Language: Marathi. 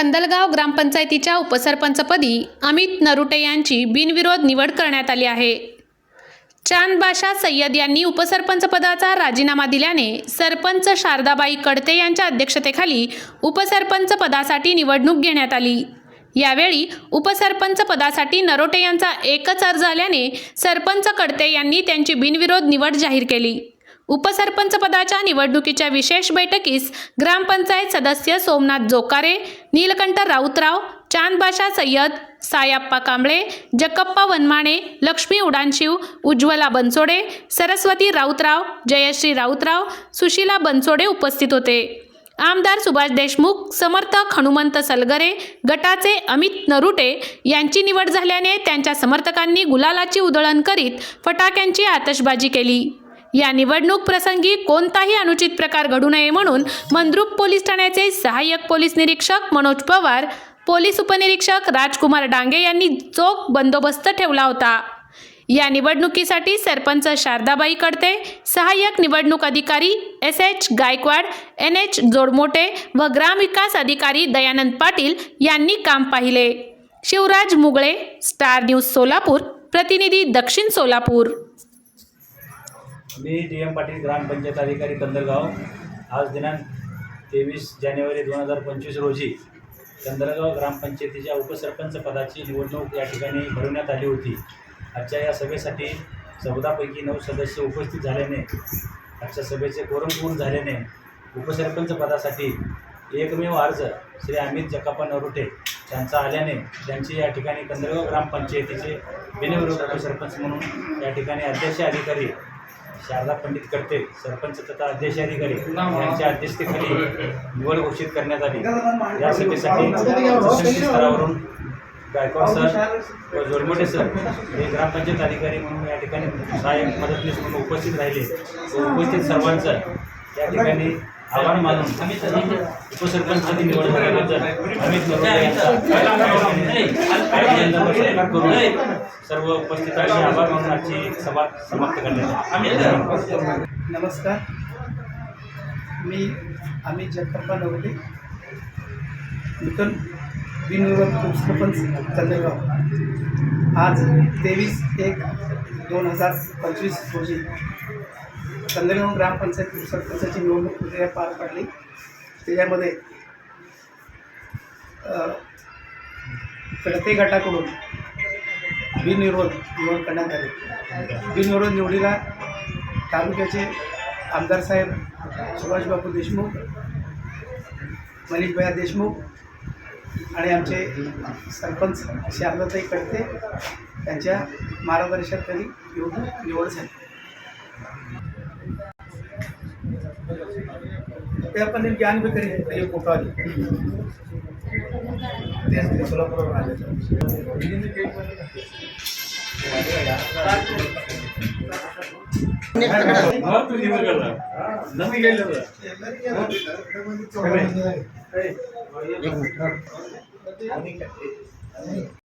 कंदलगाव ग्रामपंचायतीच्या उपसरपंचपदी अमित नरुटे यांची बिनविरोध निवड करण्यात आली आहे. चांद बाशा सय्यद यांनी उपसरपंचपदाचा राजीनामा दिल्याने सरपंच शारदाबाई कडते यांच्या अध्यक्षतेखाली उपसरपंच पदासाठी निवडणूक घेण्यात आली. यावेळी उपसरपंच पदासाठी नरोटे यांचा एकच अर्ज आल्याने सरपंच कडते यांनी त्यांची बिनविरोध निवड जाहीर केली. उपसरपंच पदाच्या निवडणुकीच्या विशेष बैठकीस ग्रामपंचायत सदस्य सोमनाथ जोकारे नीलकंठ राऊतराव चांदबाशा सय्यद सायाप्पा कांबळे जकप्पा वनमाणे लक्ष्मी उडानशिव उज्ज्वला बनसोडे सरस्वती राऊतराव जयश्री राऊतराव सुशीला बनसोडे उपस्थित होते. आमदार सुभाष देशमुख समर्थक हनुमंत सलगरे गटाचे अमित नरुटे यांची निवड झाल्याने त्यांच्या समर्थकांनी गुलालाची उधळण करीत फटाक्यांची आतषबाजी केली. या निवडणूक प्रसंगी कोणताही अनुचित प्रकार घडू नये म्हणून मंद्रुप पोलीस ठाण्याचे सहाय्यक पोलीस निरीक्षक मनोज पवार पोलीस उपनिरीक्षक राजकुमार डांगे यांनी चोख बंदोबस्त ठेवला होता. या निवडणुकीसाठी सरपंच शारदाबाई कडते सहाय्यक निवडणूक अधिकारी S H Gaikwad N H Jodmote व ग्रामविकास अधिकारी दयानंद पाटील यांनी काम पाहिले. शिवराज मुगळे स्टार न्यूज सोलापूर प्रतिनिधी दक्षिण सोलापूर. मी डी एम पाटील ग्रामपंचायत अधिकारी कंदरगाव. आज दिनांक तेवीस जानेवारी दोन हजार पंचवीस रोजी कंदरगाव ग्रामपंचायतीच्या उपसरपंच पदाची निवडणूक या ठिकाणी भरवण्यात आली होती. आजच्या या सभेसाठी चौदापैकी नऊ सदस्य उपस्थित झाल्याने आजच्या सभेचे कोरम पूर्ण झाल्याने उपसरपंच पदासाठी एकमेव अर्ज श्री अमित जकापा नरुटे यांचा आल्याने त्यांची या ठिकाणी कंदरगाव ग्रामपंचायतीचे बिनविरोध उपसरपंच म्हणून या ठिकाणी अध्यक्ष अधिकारी शारदा पंडित करते सरपंच तथा अध्यक्ष अधिकारी यांच्या अध्यक्षतेखाली निवड घोषित करण्यात आली. या सभेसाठी स्तरावरून गायकवाड सर व जोडमोटे सर हे ग्रामपंचायत अधिकारी म्हणून या ठिकाणी सहाय्यक मदतनीस म्हणून उपस्थित राहिले. व उपस्थित सर्वांचं या ठिकाणी आभार मानून. उपसरपंचाची निवड नमस्कार करून सर्व उपस्थितांचे आभार मानून आजची सभा समाप्त करण्यात आली नमस्कार. मी अमित जगदप्पा नवले. नूतन बिनविरोध उपसरपंच चंद्रगाव. आज तेवीस एक दोन हजार पंचवीस रोजी चंद्रगाव ग्रामपंचायत सरपंचाची निवडणूक प्रक्रिया पार पडली. त्याच्यामध्ये प्रत्येक कडते गटाकडून बिनविरोध निवड करण्यात आली. बिनविरोध निवडीला तालुक्याचे आमदार साहेब सुभाषबाबू देशमुख मनीषभया देशमुख आणि आमचे सरपंच शारदाताई कडते यांच्या मार्गदर्शनाखाली निवडून निवड झाली. अपन दिन ज्ञान भी करी प्रिय कोठारी तेज के सोलापुर बना लेते हैं।